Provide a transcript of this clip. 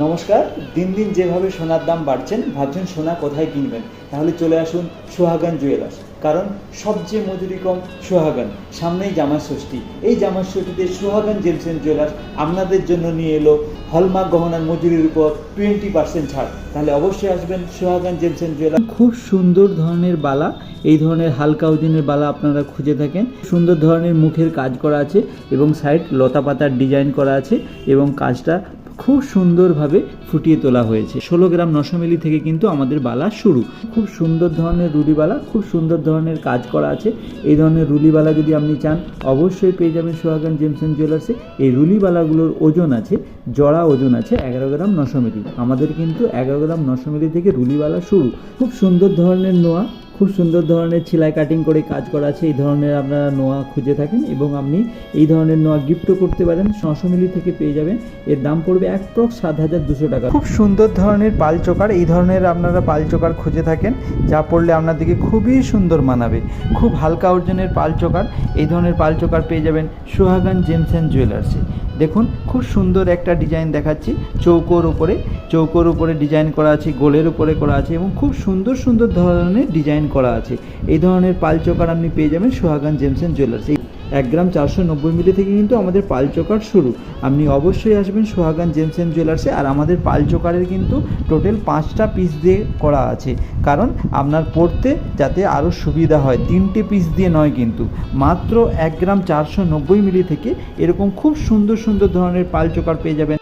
নমস্কার, দিন দিন যেভাবে সোনার দাম বাড়ছেন, ভাবছেন সোনা কোথায় কিনবেন? তাহলে চলে আসুন সোহাগান জুয়েলার্স, কারণ সবচেয়ে মজুরি কম সোহাগান, সামনেই জামা ষষ্ঠী এই জামা ষষ্ঠীতে সোহাগান জেমস অ্যান্ড জুয়েলার্স আপনাদের জন্য নিয়ে এলো হলমার্ক গহনার মজুরির উপর টোয়েন্টি পার্সেন্ট ছাড়। তাহলে অবশ্যই আসবেন সোহাগান জেমস অ্যান্ড জুয়েলার্স। খুব সুন্দর ধরনের বালা, এই ধরনের হালকা ওজনের বালা আপনারা খুঁজে থাকেন। সুন্দর ধরনের মুখের কাজ করা আছে এবং সাইড লতা পাতার ডিজাইন করা আছে এবং কাজটা খুব সুন্দরভাবে ফুটিয়ে তোলা হয়েছে। ষোলো গ্রাম নশো মিলি থেকে কিন্তু আমাদের বালা শুরু। খুব সুন্দর ধরনের রুলিবালা খুব সুন্দর ধরনের কাজ করা আছে। এই ধরনের রুলিবালা যদি আপনি চান, অবশ্যই পেয়ে যাবেন সোহাগান জেমসন জুয়েলার্সে এই রুলিবালাগুলোর ওজন আছে, জড়া ওজন আছে এগারো গ্রাম নশো মিলি। আমাদের কিন্তু এগারো গ্রাম নশো মিলি থেকে রুলিবালা শুরু। খুব সুন্দর ধরনের নোয়া খুব সুন্দর ধরনের সেলাই কাটিং করে কাজ করা আছে। এই ধরনের আপনারা নোয়া খুঁজে থাকেন এবং আপনি এই ধরনের নোয়া গিফটও করতে পারেন। নশো মিলি থেকে পেয়ে যাবেন। এর দাম পড়বে অ্যাপ্রক্স সাত হাজার দুশো টাকা। খুব সুন্দর ধরনের পাল চোকার। এই ধরনের আপনারা পাল চোকার খুঁজে থাকেন। যা পড়লে আপনাদেরকে খুবই সুন্দর মানাবে। খুব হালকা ওজনের পাল চোকার। এই ধরনের পাল চোকার পেয়ে যাবেন সোহাগান জেমস অ্যান্ড জুয়েলার্সে দেখুন, খুব সুন্দর একটা ডিজাইন দেখাচ্ছি চৌকোর উপরে। চৌকোর উপরে ডিজাইন করা আছে, গোলের উপরে করা আছে এবং খুব সুন্দর সুন্দর ধরনের ডিজাইন করা আছে। এই ধরনের পাল চোকার আপনি পেয়ে যাবেন সোহাগান জেমস অ্যান্ড জুয়েলার্স। এই এক গ্রাম চারশো নব্বই মিলি থেকে কিন্তু আমাদের পাল চোকার শুরু। আপনি অবশ্যই আসবেন সোহাগান জেমস জুয়েলার্সে আর আমাদের পাল চোকারের কিন্তু টোটাল পাঁচটা পিস দিয়ে করা আছে। কারণ আপনার পড়তে যাতে আরও সুবিধা হয়, তিনটে পিস দিয়ে নয় কিন্তু। মাত্র এক গ্রাম চারশো নব্বই মিলি থেকে এরকম খুব সুন্দর সুন্দর ধরনের পাল চোকার পেয়ে যাবেন।